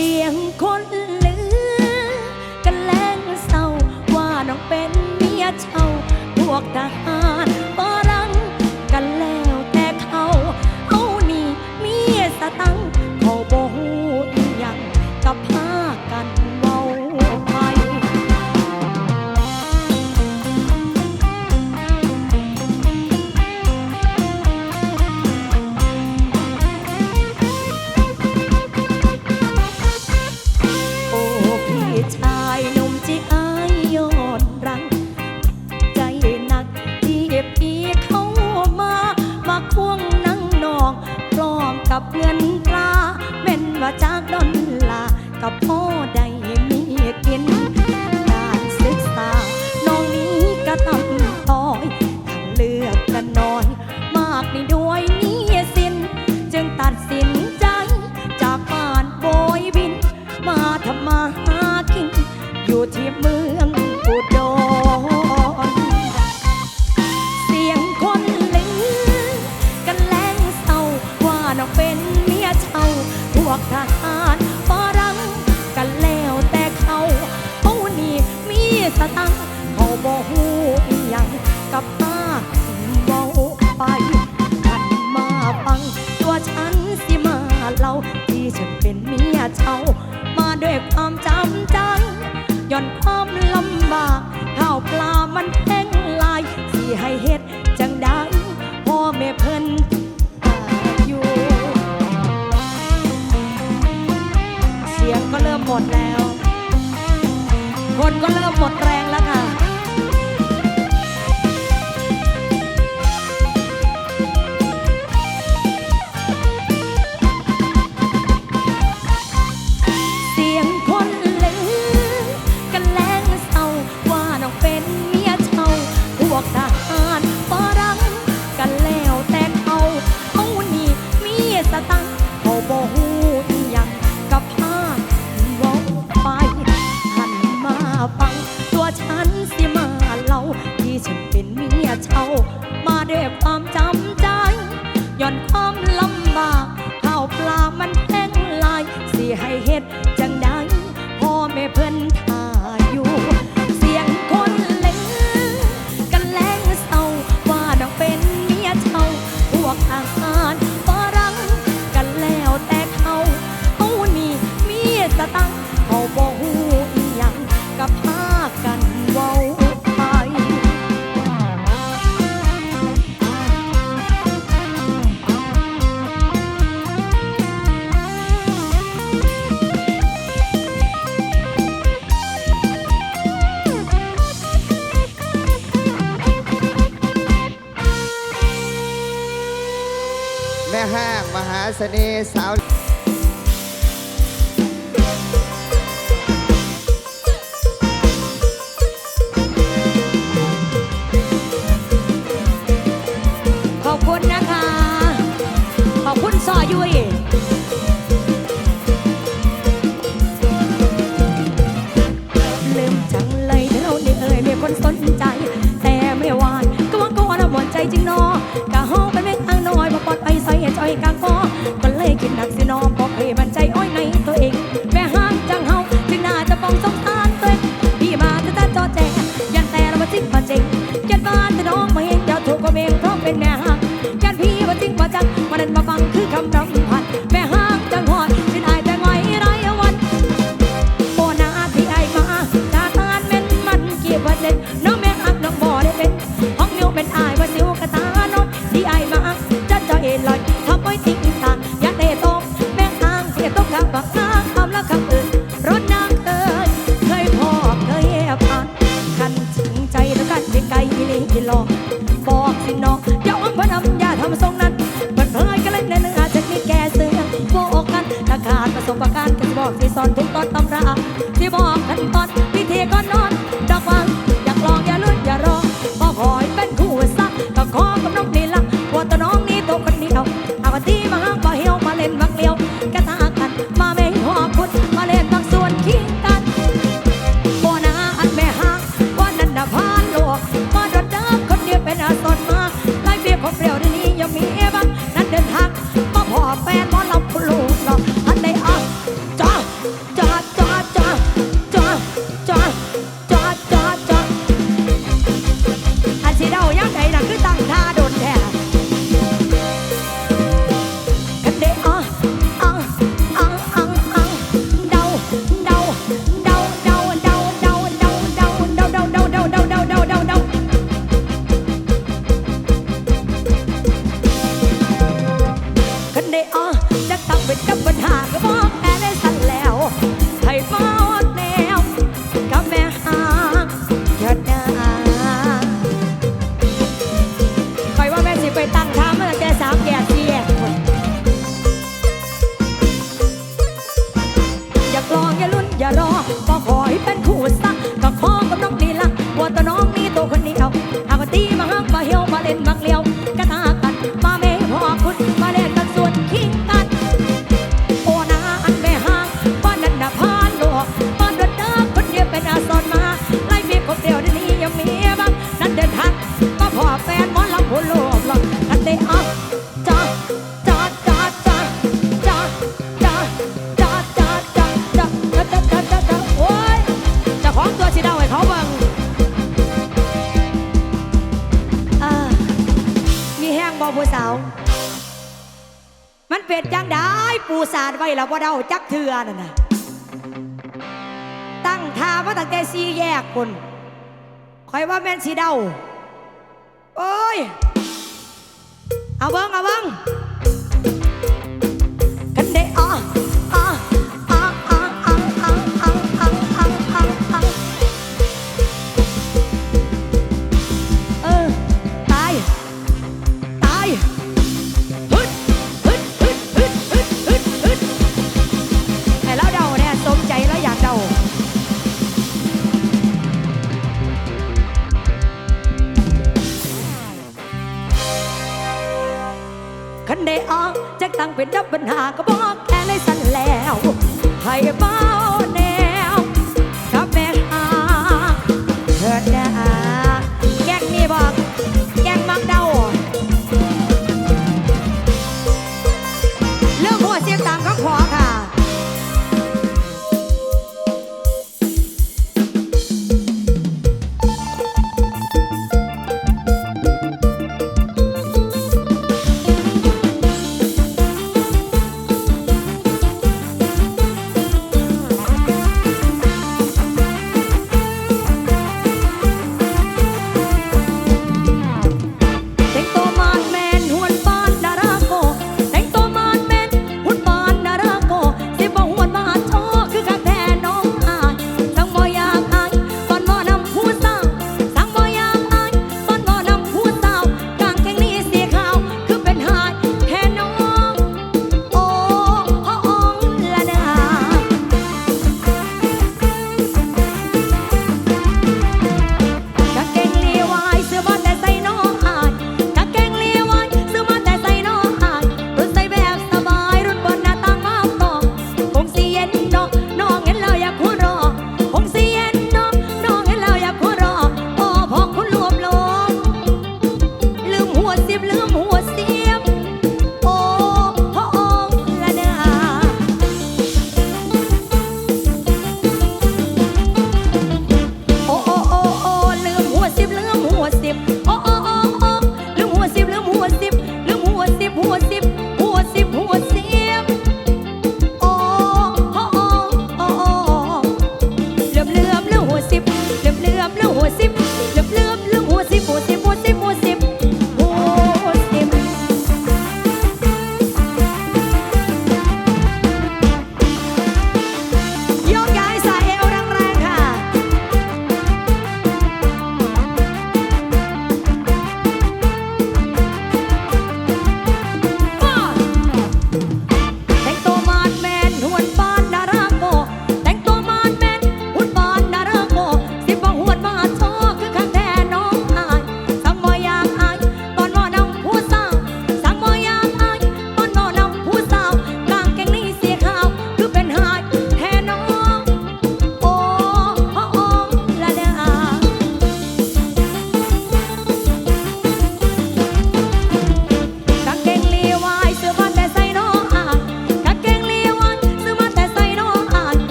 สียงคนลือกันแลงเศร้าว่าน้องเป็นเมียเช่าพวกทหาร สียงก็เริ่มหมดแล้ว คนก็เริ่มหมดแรงแล้วค่ะ เมียเช่ามาเด้วยความ listen is sound with cup and heart. Come on. แล้วว่าเดาจักเทือนนะตั้งทามาตั้งแต่ซีแยกคนคอยว่าแม่นสีเดาโอ้ย เอาเบิ้งเอาเบิ้ง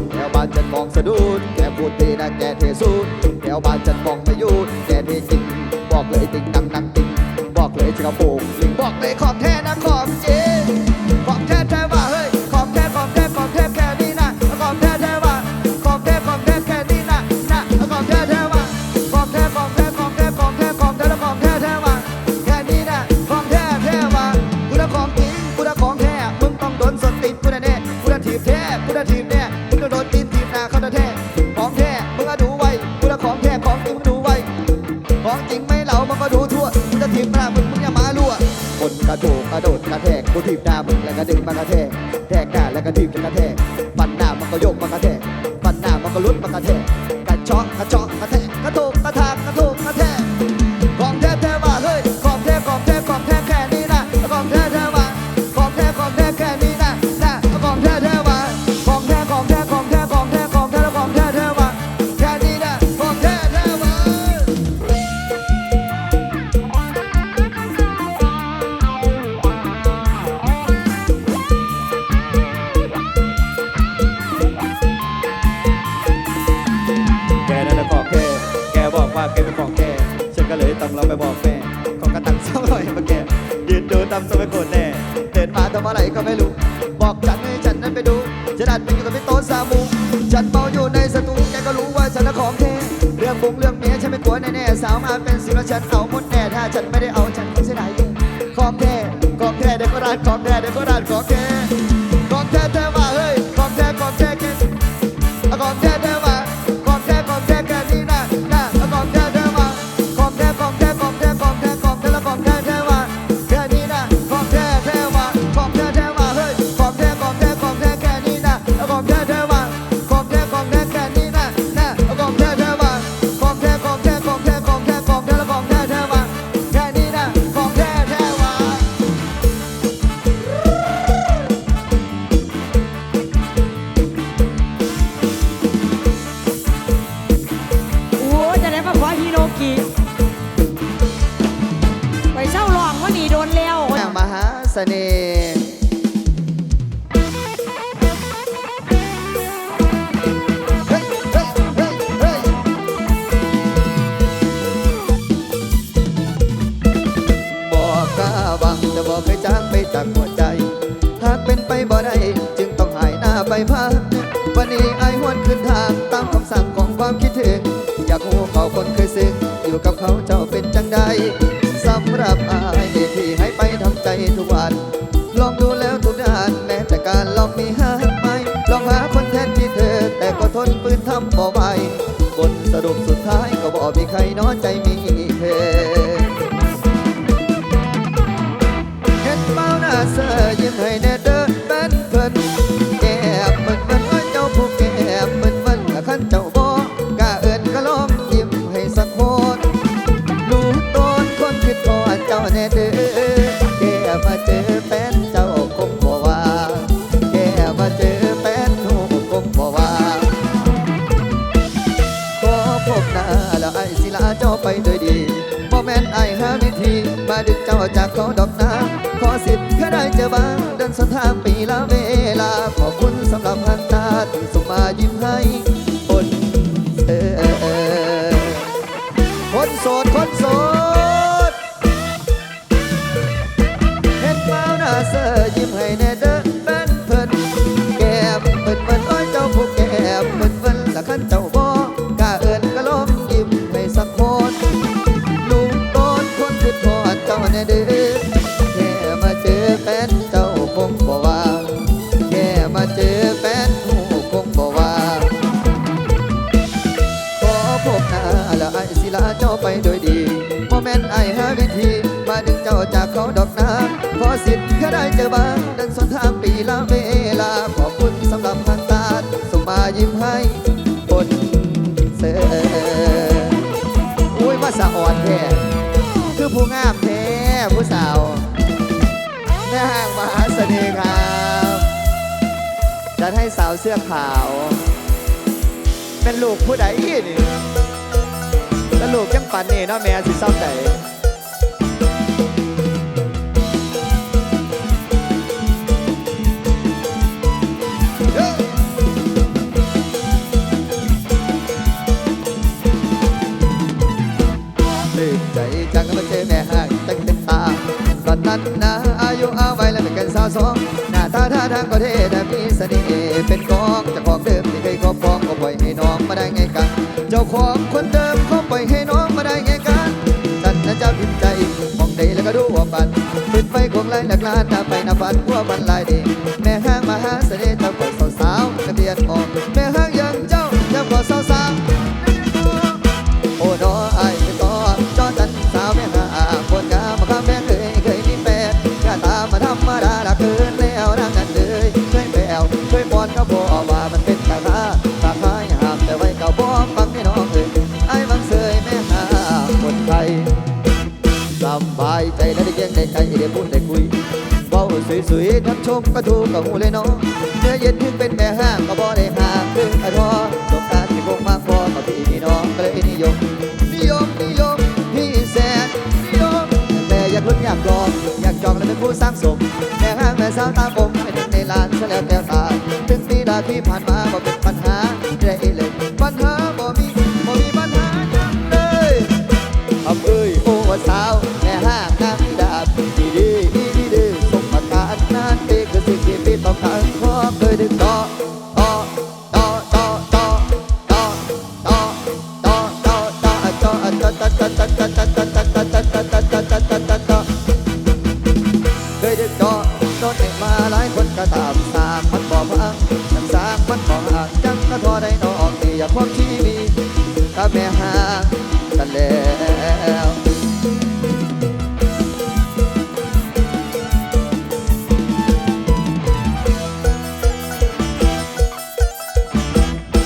ดแถวบ้านจันมองสะดุดแกพูดตีนะแกเทสุดแถวบ้านจันมองไม่หยุดแกเทจริงบอกเลยติงนังนังติงบอกเลยจะกระโปรงลิงบอกเลยของแท้นะของจริง ระโดดกระโดดกระแทกกูถีบหน้ามึงแล้วก็ดึงมากระแทกแทกหน้าแล้วก็ถีบจะกระแทกฟันหน้ามันก็โยกมากระแทกฟันหน้ามันก็ลุดมากระแทก แกบอกว่าแกเป็นของแกฉันก็เลยต้องเราไปบอกแม่ขอกระตังสองหน่อยมาแกยืนดูตำสมัยโกรธแน่เดินมาทำอะไรก็ไม่รู้ บอกฉันให้ฉันนั้นไปดูฉันดันไปอยู่กับพี่โต๊ะสามุกฉันเมาอยู่ในสตูแกก็รู้ว่าฉันน่ะของแท้เรื่องบุงเรื่องเมียฉันไม่กลัวแน่ๆสาวมาเป็นสิบแล้วฉันเอาหมดแน่ถ้าฉันไม่ได้เอาฉันคงเสียดายแย่ของแท้ กับเขาเจ้าเป็นจังใดสำหรับอายที่ให้ไปทำใจทุกวัน ลองดูแล้วทุกด้านแม้แต่การลองมีหาไหมลองหาคนแทนที่เธอ แต่ก็ทนปืนทำบ่ไหวบนสรุปสุดท้ายก็บอกมีใครน้อยใจมี จาจากเขาดอกนาขอสิทธิ์แค่ได้เจอบ้างเดินสนทางปีละเว บหน้าและไอศิลาเจ้าไปโดยดีโมเมนต์ไอหาวิธี มาดึงเจ้าจากเขาดอกน้ำขอสิทธิ์แค่ได้เจอบ้างดังสนทางปีละเวลา ขอบคุณสำหรับพันตาส่มายิ้มให้บนเสอุ้ยมาสะอ่อนแท้คือผู้งามแท้ผู้สาวแม่ห้างมหาเสน่ห์ครับจะให้สาวเสื้อขาว เป็นลูกผู้ใดอี๋นี่ ลูกยังปันนี่เนาะแม่สิซ้ำใดเอ้ยลืมใจจังมาเจอแม่ห่างตั้งแต่ตาตอนนั้นนะอายุเอาไว้แล้วเป็นกันสาวสองหน้าตาท่าทางก็เท่แต่มีเสน่ห์เป็นกองจ้าของเดิมที่เคยครอบครองก็ปล่อยให้น้องมาได้ไงกัน เจ้าของ ลายหลักลานนาไปนาฟันพัวบันลายดีแม่ห้างมาหาเสน่ห์เจ้าก่อนสาวๆนักเรียนออกแม่ห้างยังเจ้าเจ้าก่อนสาวๆโอ้ดอไอ้ก็จอจันสาวแม่หาคนงามมาข้าแม่เคยเคยมีแฟนอย่าตามมาธรรมดาละเกินแล้วนั่งกันเลยช่วยแปวช่วยปอนก็บอกว่ามันเป็นราคาราคาอย่าห้ามแต่ไว้เก่าบ่ฟังให้น้องเอ่ยไอ้บังเสยแม่หาคนไทยสบายใจและได้เยี่ยงได้ใจได้พูดได้คุยเบา สวยๆทักชมก็ถูกกับหูเลยเนาะเนื้อเย็นถึงเป็นแม่ห้างก็บ่ได้ห่างคืออรอสงการที่คงมากพอกับพี่นี่น้องก็เลยนิยมนิยมนิยมพี่แสนนิยมแต่อยากลุ้นอยากลองอยากจองและเป็นผู้สร้างสมแม่ห้างแม่สาวตาผมเป็นหนึ่งในล้านเฉลียวแก้วตาถึงปีดาที่ผ่านมาบ่เป็น อยากพบชีวิตถ้าแม่หางกันแล้ว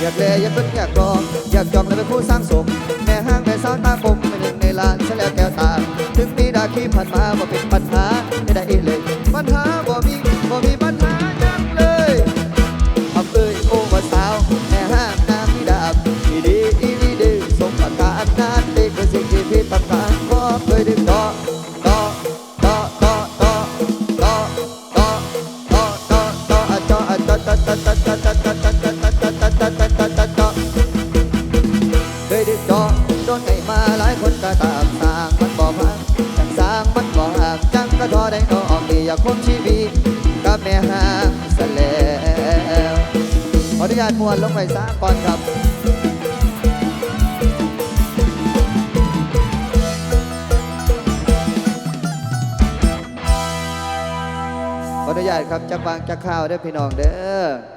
อยากแลอยากเป็นอยากรองอยากจองและเป็นผู้สร้างสมแม่ห้างแม่สาวตาคมเป็นหนึ่งในลานฉันแล้วแก้วตา ถึงปีดาคีผ่านมาบ่เป็นไม่ มวนลงไปซะก่อนครับขออนุญาตครับจักบางจักข้าวเด้อพี่น้องเด้อ